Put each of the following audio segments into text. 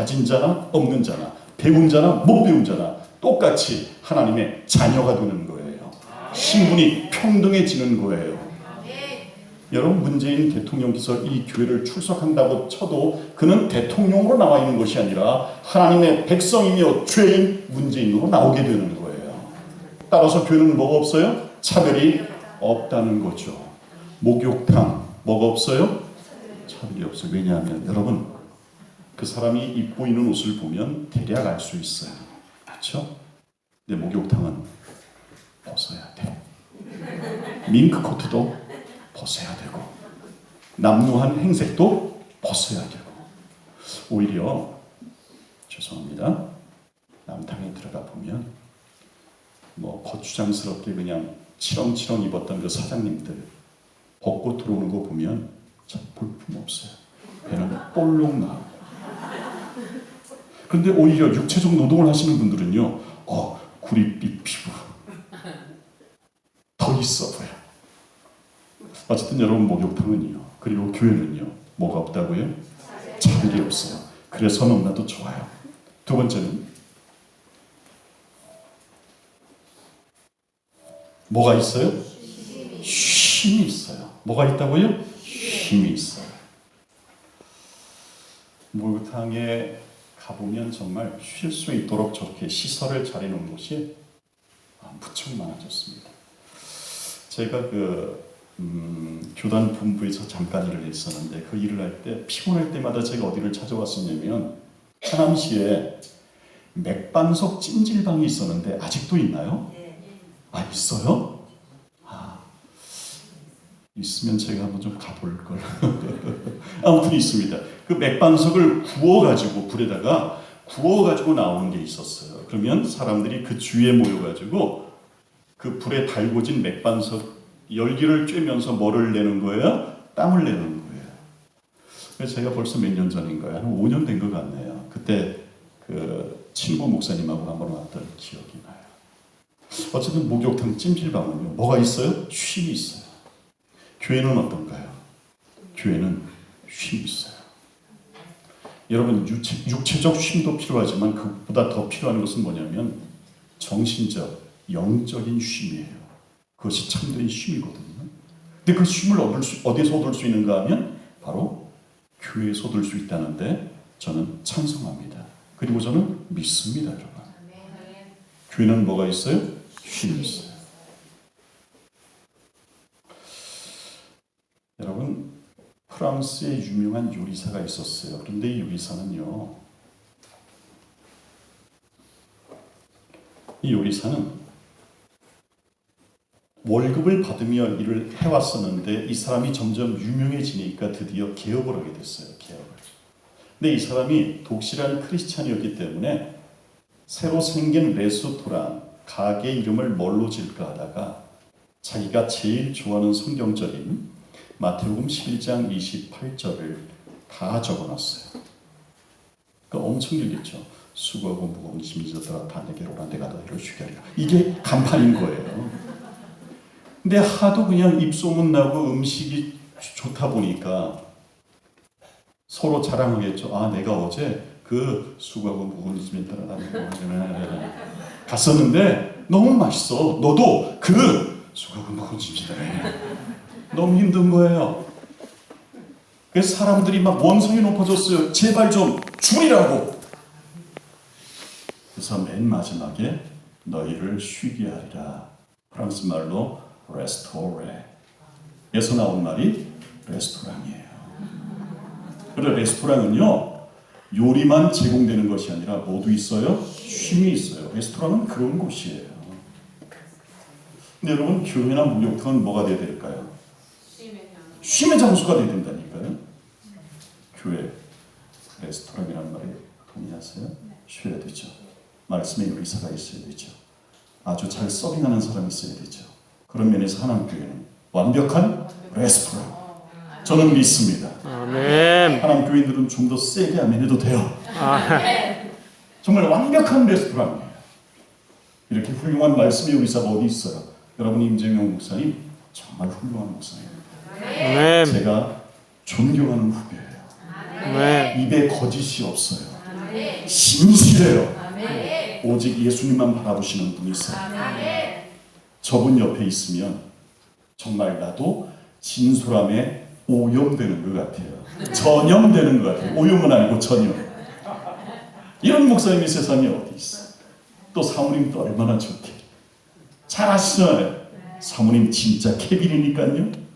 가진 자나 없는 자나 배운 자나 못 배운 자나 똑같이 하나님의 자녀가 되는 거예요. 신분이 평등해지는 거예요. 여러분 문재인 대통령께서 이 교회를 출석한다고 쳐도 그는 대통령으로 나와 있는 것이 아니라 하나님의 백성이며 죄인 문재인으로 나오게 되는 거예요. 따라서 교회는 뭐가 없어요? 차별이 없다는 거죠. 목욕탕 뭐가 없어요? 차별이 없어요. 왜냐하면 여러분 그 사람이 입고 있는 옷을 보면 대략 알 수 있어요. 그렇죠? 근데 목욕탕은 벗어야 돼. 밍크 코트도 벗어야 되고 남루한 행색도 벗어야 되고 오히려 죄송합니다. 남탕에 들어가 보면 뭐 거추장스럽게 그냥 치렁치렁 입었던 그 사장님들 벗고 들어오는 거 보면 참 볼품 없어요. 배는 볼록 나오고. 그런데 오히려 육체적 노동을 하시는 분들은요, 어, 구릿빛 피부 더 있어 보여. 어쨌든 여러분 목욕탕은요, 그리고 교회는요, 뭐가 없다고요? 차별이 없어요. 그래서 너무나도 좋아요. 두 번째는 뭐가 있어요? 쉼이 있어요. 뭐가 있다고요? 쉼이 있어요. 목욕탕에 가보면 정말 쉴 수 있도록 저렇게 시설을 차려놓은 곳이 아, 무척 많아졌습니다. 제가 그 음, 교단 본부에서 잠깐 일을 했었는데 그 일을 할 때 피곤할 때마다 제가 어디를 찾아왔었냐면 하남시에 맥반석 찜질방이 있었는데 아직도 있나요? 아 있어요? 아 있으면 제가 한번 좀 가볼 걸. 아무튼 있습니다. 그 맥반석을 구워가지고 불에다가 구워가지고 나오는 게 있었어요. 그러면 사람들이 그 주위에 모여가지고 그 불에 달궈진 맥반석 열기를 쬐면서 뭐를 내는 거예요? 땀을 내는 거예요. 그래서 제가 벌써 몇 년 전인가요? 한 5년 된 것 같네요. 그때 그 친구 목사님하고 한번 왔던 기억이 나요. 어쨌든 목욕탕 찜질방은요. 뭐가 있어요? 쉼이 있어요. 교회는 어떤가요? 교회는 쉼이 있어요. 여러분 육체, 육체 적 쉼도 필요하지만 그보다 더 필요한 것은 뭐냐면 정신적, 영적인 쉼이에요. 그것이 참된 쉼이거든요. 근데 그 쉼을 얻을 수, 어디서 얻을 수 있는가 하면 바로 교회에서 얻을 수 있다는데 저는 찬성합니다. 그리고 저는 믿습니다, 여러분. 교회는 뭐가 있어요? 쉼이 있어요. 여러분 프랑스에 유명한 요리사가 있었어요. 그런데 이 요리사는요. 이 요리사는 월급을 받으며 일을 해왔었는데 이 사람이 점점 유명해지니까 드디어 개업을 하게 됐어요. 개업을. 근데 이 사람이 독실한 크리스찬이었기 때문에 새로 생긴 레스토랑 가게 이름을 뭘로 지을까 하다가 자기가 제일 좋아하는 성경절인 마태복음 11장 28절을 다 적어놨어요. 그러니까 엄청 길겠죠. 수고하고 무거운 짐이 졌더라 다 내게로 내가 너희를 쉬게 하리라. 이게 간판인 거예요. 근데 하도 그냥 입소문 나고 음식이 좋다 보니까 서로 자랑하겠죠. 아 내가 어제 그 수고하고 무거운 짐이 따라 갔었는데 너무 맛있어. 너도 그 수고하고 무거운 짐이 따라 너무 힘든 거예요. 그래서 사람들이 막 원성이 높아졌어요. 제발 좀 줄이라고. 그래서 맨 마지막에 너희를 쉬게 하리라. 프랑스 말로 레스토레. 에서 나온 말이 레스토랑이에요. 그래 레스토랑은요 요리만 제공되는 것이 아니라 모두 있어요. 쉼이 있어요. 레스토랑은 그런 곳이에요. 근데 여러분 교회나 목욕탕은 뭐가 돼야 될까요? 쉼의 장소가 돼야 된다니까요. 교회, 레스토랑이라는 말에 동의하세요? 쉬어야 되죠. 말씀에 요리사가 있어야 되죠. 아주 잘 서빙하는 사람이 있어야 되죠. 그런 면에서 하나님교회는 완벽한 레스토랑. 저는 믿습니다. 아멘. 하나님 교인들은 좀 더 세게 하면 해도 돼요. 아, 정말 완벽한 레스토랑이에요. 이렇게 훌륭한 말씀의 요리사가 어디 있어요? 여러분 임재명 목사님 정말 훌륭한 목사입니다. 아멘. 제가 존경하는 후배예요. 아멘. 입에 거짓이 없어요. 아멘. 신실해요. 아멘. 오직 예수님만 바라보시는 분이세요. 아멘. 저분 옆에 있으면 정말 나도 진솔함에 오염되는 것 같아요. 전염되는 것 같아요. 오염은 아니고 전염. 이런 목사님이 세상에 어디 있어? 또 사모님도 얼마나 좋게. 잘 아시잖아요. 사모님 진짜 케빈이니까요.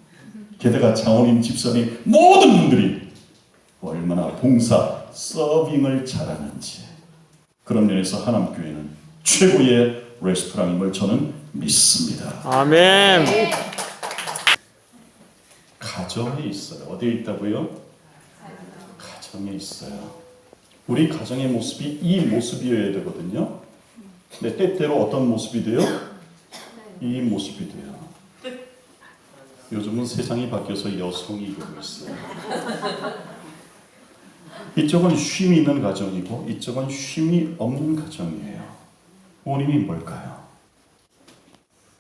게다가 장모님 집사님 모든 분들이 얼마나 봉사, 서빙을 잘하는지. 그런 면에서 하남교회는 최고의 레스토랑임을 저는 믿습니다. 아멘. 가정에 있어요. 어디에 있다고요? 가정에 있어요. 우리 가정의 모습이 이 모습이어야 되거든요. 근데 때때로 어떤 모습이 돼요? 이 모습이 돼요. 요즘은 세상이 바뀌어서 여성이 이기고 있어요. 이쪽은 쉼이 있는 가정이고 이쪽은 쉼이 없는 가정이에요. 원인이 뭘까요?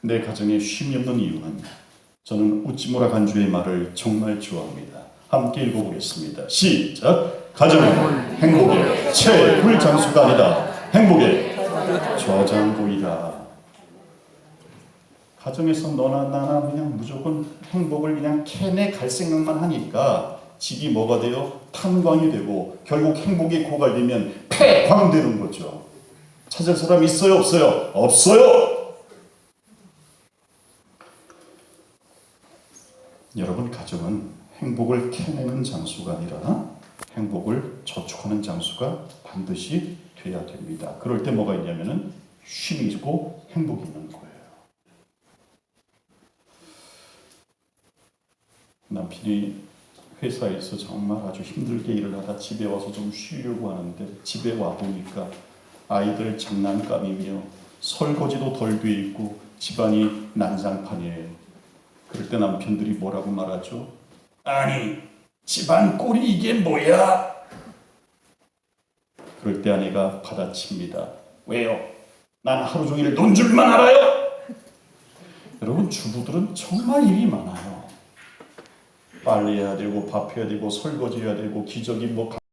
내 가정에 쉼이 없는 이유는 저는 우찌무라 간주의 말을 정말 좋아합니다. 함께 읽어보겠습니다. 시작. 가정은 행복의 최불 장수가 아니다. 행복의 저장고이다. 가정에서 너나 나나 그냥 무조건 행복을 그냥 캔에 갈 생각만 하니까 집이 뭐가 돼요? 탄광이 되고 결국 행복이 고갈되면 폐광되는 거죠. 찾을 사람 있어요? 없어요? 없어요! 여러분 가정은 행복을 캐내는 장소가 아니라 행복을 저축하는 장소가 반드시 돼야 됩니다. 그럴 때 뭐가 있냐면은 쉼이 있고 행복이 있는 거예요. 남편이 회사에서 정말 아주 힘들게 일을 하다 집에 와서 좀 쉬려고 하는데 집에 와 보니까 아이들 장난감이며 설거지도 덜 돼 있고 집안이 난장판이에요. 그럴 때 남편들이 뭐라고 말하죠? 아니, 집안 꼴이 이게 뭐야? 그럴 때 아내가 받아칩니다. 왜요? 난 하루 종일 논 줄만 알아요? 여러분, 주부들은 정말 일이 많아요. 되고, 밥 해야 되고, 설거지 해야 되고, 기저귀 뭐